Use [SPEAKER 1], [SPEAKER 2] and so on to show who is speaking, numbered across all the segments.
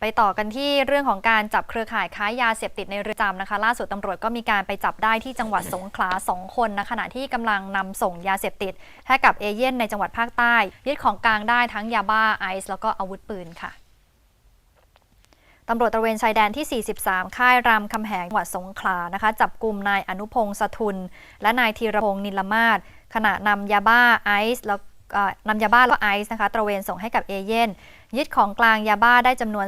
[SPEAKER 1] ไปต่อกันที่เรื่องของการจับเครือข่ายค้ายาเสพติดในเรือนจำนะคะ ล่าสุดตำรวจก็มีการไปจับได้ที่จังหวัดสงขลา 2 คนนะขณะที่กำลังนำส่งยาเสพติด ให้กับเอเย่นในจังหวัดภาคใต้ ยึดของกลางได้ทั้งยาบ้าไอซ์แล้วก็อาวุธปืนค่ะตำรวจตระเวนชายแดนที่ 43 ค่ายรามคำแหงจังหวัดสงขลานะคะ จับกลุ่มนายอนุพงศ์สทุน และนายธีรพงศ์นิลมาศขณะนำยาบ้าไอซ์แล้ว นำยาบ้าแล้วไอซ์นะคะตระเวนส่งให้กับเอเย่นยึดของกลางยาบ้าได้จำนวน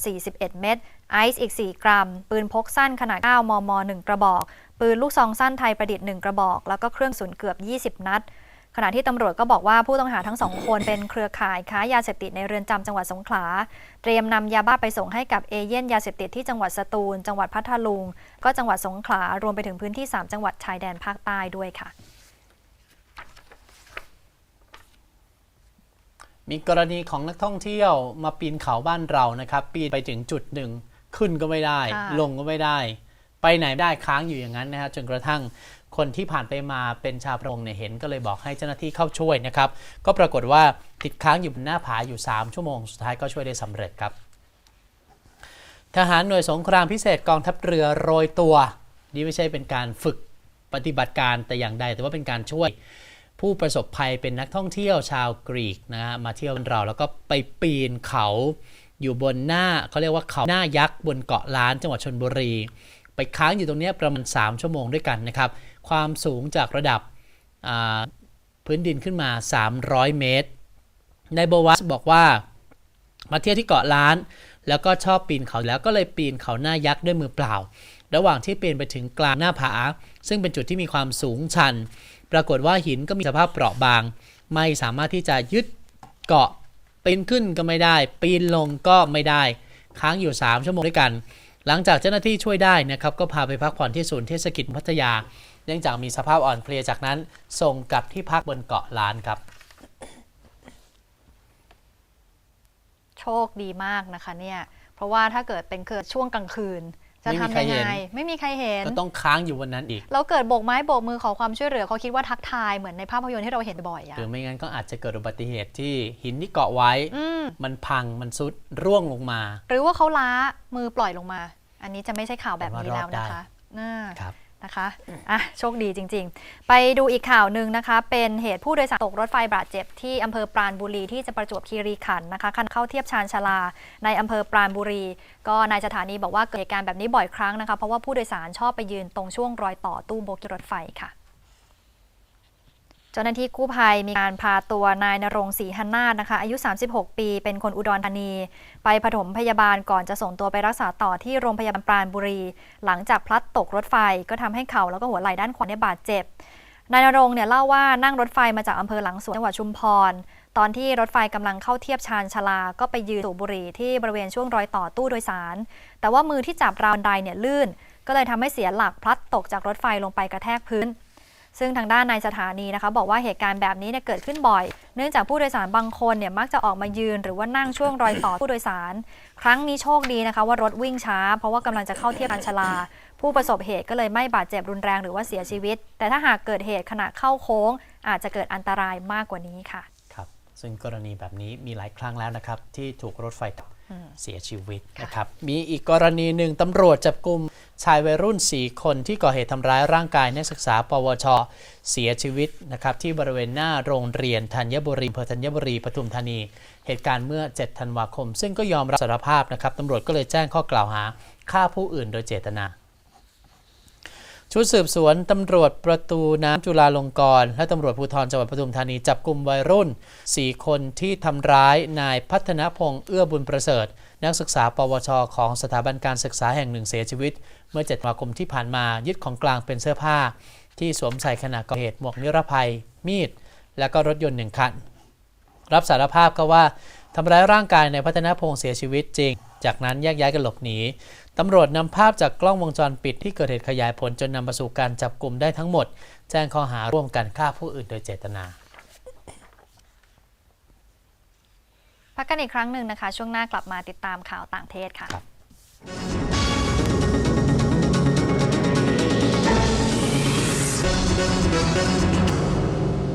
[SPEAKER 1] 1,041 เม็ดไอซ์อีก 4 กรัม ปืนพกสั้นขนาด 9 มม 1 กระบอก ปืนลูกซองสั้นไทยประดิษฐ์ 1 กระบอก แล้วก็เครื่องสุนเกือบ 20 นัด ขณะที่ตำรวจก็บอกว่าผู้ต้องหาทั้งสองคนเป็นเครือข่ายค้ายาเสพติดในเรือนจำจังหวัดสงขลา เตรียมนำยาบ้าไปส่งให้กับเอเย่นยาเสพติดที่จังหวัดสตูล จังหวัดพัทลุง ก็จังหวัดสงขลารวมไปถึงพื้นที่ 3 จังหวัดชายแดนภาคใต้ด้วยค่ะ
[SPEAKER 2] มีกรณีของนักท่องเที่ยวมาปีนเขาบ้านเรานะครับ ปีนไปถึงจุดหนึ่ง ขึ้นก็ไม่ได้
[SPEAKER 1] ค่ะ
[SPEAKER 2] ลงก็ไม่ได้ ไปไหนไม่ได้ค้างอยู่อย่างนั้นนะฮะจนกระทั่งคนที่ผ่านไปมาเป็นชาวประมงเนี่ยเห็นก็เลยบอกให้เจ้าหน้าที่เข้าช่วยนะครับ ก็ปรากฏว่าติดค้างอยู่บนหน้าผาอยู่ 3 ชั่วโมง สุดท้ายก็ช่วยได้สำเร็จครับ ทหารหน่วยสงครามพิเศษกองทัพเรือโรยตัว นี่ไม่ใช่เป็นการฝึกปฏิบัติการแต่อย่างใด แต่ว่าเป็นการช่วย ผู้ประสบภัยเป็นนักท่องเที่ยวชาวกรีกนะฮะมาเที่ยวบนเราแล้วก็ไปปีนเขาอยู่บนหน้าเขาเรียกว่าเขาหน้ายักษ์บนเกาะล้านจังหวัดชนบุรี ไปค้างอยู่ตรงเนี้ยประมาณ 3 ชั่วโมงด้วยกันนะครับ ความสูงจากระดับพื้นดินขึ้นมา 300 เมตรนายโบวัสบอกว่ามาเที่ยวที่เกาะล้าน แล้วก็ชอบปีนเขาแล้วก็เลยปีนเขาหน้ายักษ์ด้วยมือเปล่า ระหว่างที่ปีนไปถึงกลางหน้าผา ซึ่งเป็นจุดที่มีความสูงชัน ปรากฏว่าหินก็มีสภาพเปราะบาง ไม่สามารถที่จะยึดเกาะปีนขึ้นก็ไม่ได้ ปีนลงก็ไม่ได้ ค้างอยู่ 3 ชั่วโมงด้วยกัน หลังจากเจ้าหน้าที่ช่วยได้นะครับ ก็พาไปพักผ่อนที่ศูนย์เทศกิจพัทยา เนื่องจากมีสภาพอ่อนเพลียจากนั้น ส่งกลับที่พักบนเกาะล้านครับ
[SPEAKER 1] โชคดีมากนะคะเนี่ย เพราะว่าถ้าเกิดเป็นเกิดช่วงกลางคืน จะ
[SPEAKER 2] ไม่มี
[SPEAKER 1] ทำ
[SPEAKER 2] ใคร
[SPEAKER 1] ยัง
[SPEAKER 2] เห็น
[SPEAKER 1] ไงไม่มีใครเห็น
[SPEAKER 2] ก็ต้องค้างอยู่วันนั้นอีก
[SPEAKER 1] แล้วเกิดโบกไม้โบกมือขอความช่วยเหลือเขาคิดว่าทักทายเหมือนในภาพยนตร์ที่เราเห็นบ่อยๆอะ
[SPEAKER 2] หรือไม่งั้นก็อาจจะเกิดอุบัติเหตุที่หินที่เกาะไว้
[SPEAKER 1] อืม
[SPEAKER 2] มันพังมันซุดร่วงลงมา
[SPEAKER 1] หรือว่าเขาล้ามือปล่อยลงมา อันนี้จะไม่ใช่ข่าวแบบนี้
[SPEAKER 2] แต่
[SPEAKER 1] แล้
[SPEAKER 2] ว่าวรอดได้
[SPEAKER 1] นะคะน่า
[SPEAKER 2] ครับ
[SPEAKER 1] นะคะอะโชคดีจริง ๆ ไปดูอีกข่าวหนึ่งนะคะ เป็นเหตุผู้โดยสารตกรถไฟบาดเจ็บที่อำเภอปราณบุรีที่จะประจวบคีรีขันธ์นะคะคันเข้าเทียบชานชาลา ในอำเภอปราณบุรี ก็นายสถานีบอกว่าเกิดเหตุการณ์แบบนี้บ่อยครั้งนะคะ เพราะว่าผู้โดยสารชอบไปยืนตรงช่วงรอยต่อตู้โบกี้รถไฟค่ะ เจ้าหน้าที่กู้ภัยมีการพาตัวนายนรงศรีหันนาถนะคะ อายุ 36 ปี เป็นคนอุดรธานี ไปผถมพยาบาลก่อนจะส่งตัวไปรักษาต่อที่โรงพยาบาลปราณบุรี หลังจากพลัดตกรถไฟก็ทำให้เข่าแล้วก็หัวไหล่ด้านขวาเนี่ยบาดเจ็บ นายนรงเนี่ยเล่าว่านั่งรถไฟมาจากอำเภอหลังสวนจังหวัดชุมพร ตอนที่รถไฟกำลังเข้าเทียบชานชาลา ก็ไปยืนสูบบุหรี่ที่บริเวณช่วงรอยต่อตู้โดยสาร แต่ว่ามือที่จับราวบันไดเนี่ยลื่น ก็เลยทำให้เสียหลักพลัดตกจากรถไฟลงไปกระแทกพื้น ซึ่งทางด้านนายสถานีนะคะ บอกว่าเหตุการณ์แบบนี้เนี่ยเกิดขึ้นบ่อย เนื่องจากผู้โดยสารบางคนเนี่ยมักจะออกมายืนหรือว่านั่งช่วงรอยต่อผู้โดยสาร ครั้งนี้โชคดีนะคะ ว่ารถวิ่งช้า เพราะว่ากำลังจะเข้าเทียบชานชลา ผู้ประสบเหตุก็เลยไม่บาดเจ็บรุนแรงหรือว่าเสียชีวิต แต่ถ้าหากเกิดเหตุขณะเข้าโค้ง อาจจะเกิดอันตรายมากกว่านี้ค่ะ
[SPEAKER 2] ครับ ซึ่งกรณีแบบนี้มีหลายครั้งแล้วนะครับที่ถูกรถไฟทับ เสียชีวิตนะครับ มีอีกกรณีหนึ่งตำรวจจับกลุ่มชายวัยรุ่น 4 คนที่ก่อเหตุทำร้ายร่างกายนักศึกษา ปวช เสียชีวิตนะครับที่บริเวณหน้าโรงเรียนธัญบุรีอำเภอธัญบุรีปทุมธานี เหตุการณ์เมื่อ 7 ธันวาคม ซึ่งก็ยอมรับสารภาพนะครับตำรวจก็เลยแจ้งข้อกล่าวหาฆ่าผู้อื่นโดยเจตนา ชุดสืบสวนตำรวจประตูน้ำจุฬาลงกรณ์และตำรวจภูธรจังหวัดปทุมธานีจับกลุ่มวัยรุ่น 4 คนที่ทำร้ายนายพัฒนพงษ์เอื้อบุญประเสริฐ นักศึกษา ปวช ของสถาบันการศึกษาแห่งหนึ่งเสียชีวิต เมื่อ7ธันวาคมที่ผ่านมายึดของกลางเป็นเสื้อผ้า ที่สวมใส่ขณะก่อเหตุหมวกนิรภัย มีด และก็รถยนต์หนึ่งคัน รับสารภาพก็ว่าทำร้ายร่างกายในพัฒนพงษ์เสียชีวิตจริง จากนั้นแยกย้ายกันหลบหนีตำรวจนำภาพจากกล้องวงจรปิดที่เกิดเหตุขยายผลจนนำมาสู่การจับกลุ่มได้ทั้งหมด แจ้งข้อหาร่วมกันฆ่าผู้อื่นโดยเจตนา
[SPEAKER 1] พักกันอีกครั้งหนึ่งนะคะ ช่วงหน้ากลับมาติดตามข่าวต่างประเทศค่ะ
[SPEAKER 2] ครับ